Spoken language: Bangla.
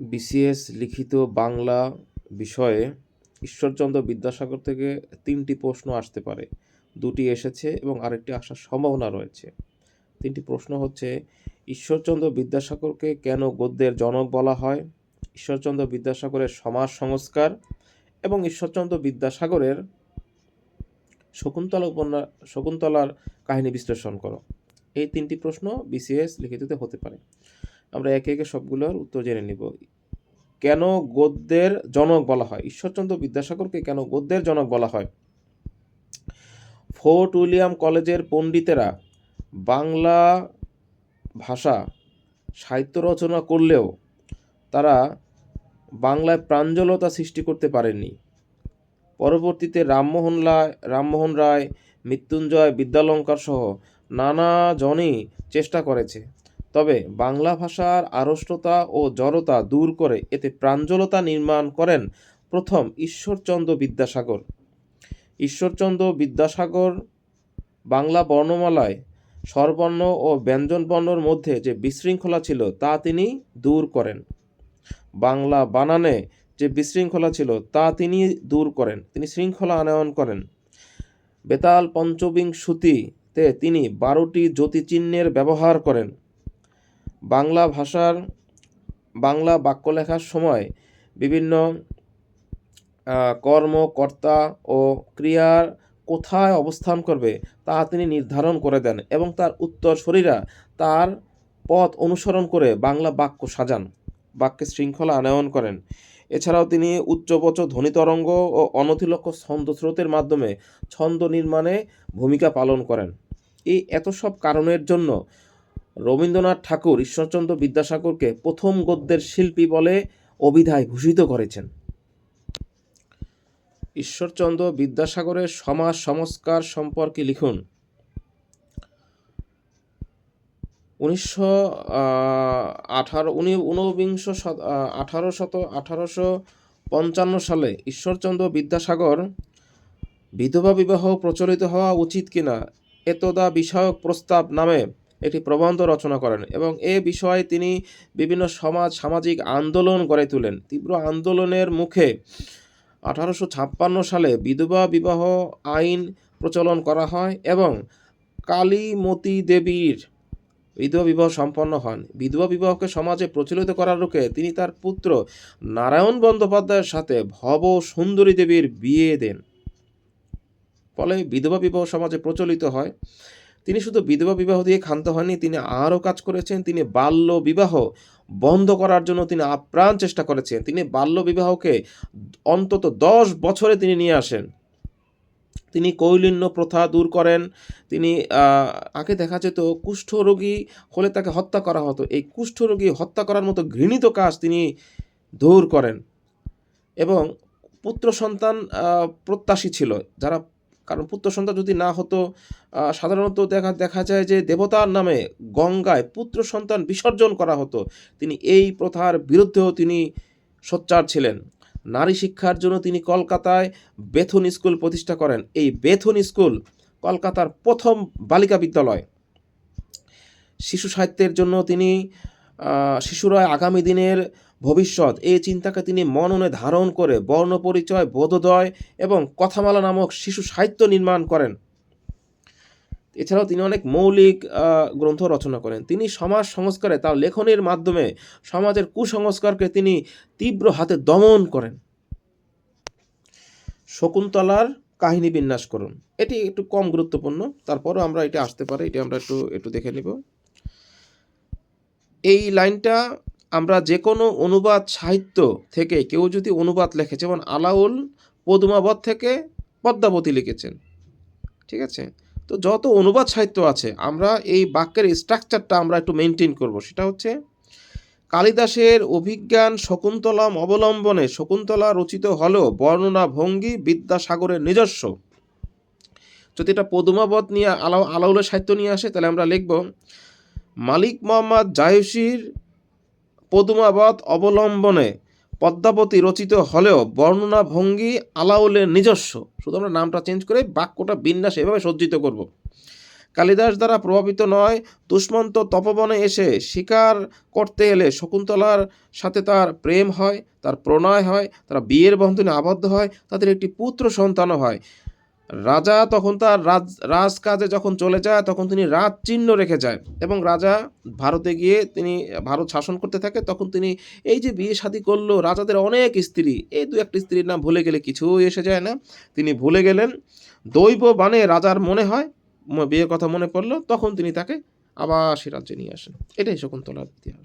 বিসিএস লিখিত বাংলা বিষয়ে ঈশ্বরচন্দ্র বিদ্যাসাগর থেকে তিনটি প্রশ্ন আসতে পারে। দুটি এসেছে এবং আরেকটি আসার সম্ভাবনা রয়েছে। তিনটি প্রশ্ন হচ্ছে, ঈশ্বরচন্দ্র বিদ্যাসাগরকে কেন গদ্যের জনক বলা হয়? ঈশ্বরচন্দ্র বিদ্যাসাগরের সমাজ সংস্কার এবং ঈশ্বরচন্দ্র বিদ্যাসাগরের শকুন্তলা উপন্যাস শকুন্তলার কাহিনী বিশ্লেষণ করো। এই তিনটি প্রশ্ন বিসিএস লিখিততে হতে পারে। আমরা একে একে সবগুলোর উত্তর জেনে নিব। কেন গদ্যের জনক বলা হয়? ঈশ্বরচন্দ্র বিদ্যাসাগরকে কেন গদ্যের জনক বলা হয়? ফোর্ট উইলিয়াম কলেজের পণ্ডিতেরা বাংলা ভাষা সাহিত্য রচনা করলেও তারা বাংলায় প্রাঞ্জলতা সৃষ্টি করতে পারেননি। পরবর্তীতে রামমোহন রায় রামমোহন রায়, মৃত্যুঞ্জয় বিদ্যালঙ্কার সহ নানা জনই চেষ্টা করেছে। তবে বাংলা ভাষার আড়ষ্টতা ও জড়তা দূর করে এতে প্রাঞ্জলতা নির্মাণ করেন প্রথম ঈশ্বরচন্দ্র বিদ্যাসাগর। ঈশ্বরচন্দ্র বিদ্যাসাগর বাংলা বর্ণমালায় স্বরবর্ণ ও ব্যঞ্জনবর্ণর মধ্যে যে বিশৃঙ্খলা ছিল তা তিনি দূর করেন। বাংলা বানানে যে বিশৃঙ্খলা ছিল তা তিনি দূর করেন, তিনি শৃঙ্খলা আনয়ন করেন। বেতাল পঞ্চবিংশুতিতে তিনি বারোটি জ্যোতিচিহ্নের ব্যবহার করেন। বাংলা ভাষার, বাংলা বাক্য লেখার সময় বিভিন্ন কর্ম, কর্তা ও ক্রিয়ার কোথায় অবস্থান করবে তা তিনি নির্ধারণ করে দেন এবং তার উত্তরসূরিরা তার পথ অনুসরণ করে বাংলা বাক্য সাজান, বাক্যে শৃঙ্খলা আনয়ন করেন। এছাড়াও তিনি উচ্চবচ ধ্বনিতরঙ্গ ও অনতিলক্ষ ছন্দ স্রোতের মাধ্যমে ছন্দ নির্মাণে ভূমিকা পালন করেন। এই এত সব কারণের জন্য রবীন্দ্রনাথ ঠাকুর ঈশ্বরচন্দ্র বিদ্যাসাগরকে প্রথম গদ্যের শিল্পী বলে অভিধায় ভূষিত করেছেন। ঈশ্বরচন্দ্র বিদ্যাসাগরের সমাজ সংস্কার সম্পর্কে লিখুন। উনিশশো আঠারো, উনি ঊনবিংশ আঠারো শত, আঠারোশো পঞ্চান্ন সালে ঈশ্বরচন্দ্র বিদ্যাসাগর বিধবা বিবাহ প্রচলিত হওয়া উচিত কিনা, এতদা বিষয়ক প্রস্তাব নামে একটি প্রবন্ধ রচনা করেন এবং এ বিষয়ে তিনি বিভিন্ন সমাজ, সামাজিক আন্দোলন গড়ে তোলেন। তীব্র আন্দোলনের মুখে আঠারোশো ছাপ্পান্ন সালে বিধবা বিবাহ আইন প্রচলন করা হয় এবং কালীমতী দেবীর বিধবা বিবাহ সম্পন্ন হন। বিধবা বিবাহকে সমাজে প্রচলিত করার রুখে তিনি তার পুত্র নারায়ণ বন্দ্যোপাধ্যায়ের সাথে ভব সুন্দরী দেবীর বিয়ে দেন। ফলে বিধবা বিবাহ সমাজে প্রচলিত হয়। তিনি শুধু বিধবা বিবাহ দিয়ে ক্ষান্ত হননি, তিনি আরও কাজ করেছেন, তিনি বাল্য বিবাহ বন্ধ করার জন্য তিনি আপ্রাণ চেষ্টা করেছেন। তিনি বাল্য বিবাহকে অন্তত দশ বছরে তিনি নিয়ে আসেন। তিনি কৈলিন্য প্রথা দূর করেন। তিনি আগে দেখা যেত কুষ্ঠরোগী হলে তাকে হত্যা করা হতো। এই কুষ্ঠরোগী হত্যা করার মতো ঘৃণিত কাজ তিনি দূর করেন। এবং পুত্র সন্তান প্রত্যাশী ছিল। যারা কারণ পুত্র সন্তান যদি না হতো সাধারণত দেখা দেখা যায় যে দেবতার নামে গঙ্গায় পুত্র সন্তান বিসর্জন করা হতো। তিনি এই প্রথার বিরুদ্ধেও তিনি সোচ্চার ছিলেন। নারী শিক্ষার জন্য তিনি কলকাতায় বেথুন স্কুল প্রতিষ্ঠা করেন। এই বেথুন স্কুল কলকাতার প্রথম বালিকা বিদ্যালয়। শিশু সাহিত্যের জন্য তিনি শিশুরা আগামী দিনের ভবিষ্যৎ। এই চিন্তাকে তিনি মননে ধারণ করে বর্ণ পরিচয় বোধোদয় এবং কথামালা নামক শিশু সাহিত্য নির্মাণ করেন। এছাড়াও তিনি অনেক মৌলিক গ্রন্থ রচনা করেন। তিনি সমাজ সংস্কারে তার লেখনের মাধ্যমে সমাজের কুসংস্কারকে তিনি তীব্র হাতে দমন করেন। শকুন্তলার কাহিনী বিন্যাস করুন। এটি একটু কম গুরুত্বপূর্ণ, তারপরও আমরা এটা আসতে পারি, এটা আমরা একটু একটু দেখে নেব। এই লাইনটা আমরা যে কোনো অনুবাদ সাহিত্য থেকে কেউ যদি অনুবাদ লেখে, যেমন আলাউল পদুমাবত থেকে পদ্মাবতী লিখেছেন, ঠিক আছে? তো যত অনুবাদ সাহিত্য আছে, আমরা এই বাক্যের স্ট্রাকচারটা আমরা একটু মেনটেন করব। সেটা হচ্ছে, কালিদাসের অভিজ্ঞান শকুন্তলম অবলম্বনে, শকুন্তলা রচিত হলেও বর্ণনা ভঙ্গি বিদ্যাসাগরের নিজস্ব। যদি এটা পদুমাবত নিয়ে আলাউ, আলাউলের সাহিত্য নিয়ে আসে, তাহলে আমরা লিখব, মালিক মোহাম্মদ জায়ুসির পদুমাবত অবলম্বনে পদ্মাবতী রচিত হলেও বর্ণনা ভঙ্গি আলাউলের নিজস্ব। শুধু আমরা নামটা চেঞ্জ করে বাক্যটা বিন্যাস এভাবে সজ্জিত করব। কালিদাস দ্বারা প্রভাবিত নয়, দুষ্মন্ত তপবনে এসে শিকার করতে এলে শকুন্তলার সাথে তার প্রেম হয়, তার প্রণয় হয়, তারা বিয়ের বন্ধনে আবদ্ধ হয়, তাদের একটি পুত্র সন্তানও হয়। রাজা তখন তার রাজ, রাজকাজে যখন চলে যায়, তখন তিনি রাজ চিহ্ন রেখে যায়। এবং রাজা ভারতে গিয়ে তিনি, ভারত শাসন করতে থাকে, তখন তিনি এই যে বিয়ে শাদী করল, রাজাদের অনেক স্ত্রী, এই দু একটা স্ত্রীর নাম ভুলে গেলে কিছুই এসে যায় না। তিনি ভুলে গেলেন, দৈব বানে রাজার মনে হয়, বিয়ের কথা মনে পড়ল, তখন তিনি তাকে আবার সে রাজ্যে নিয়ে আসেন। এটাই শকুন্তলার ইতিহাস।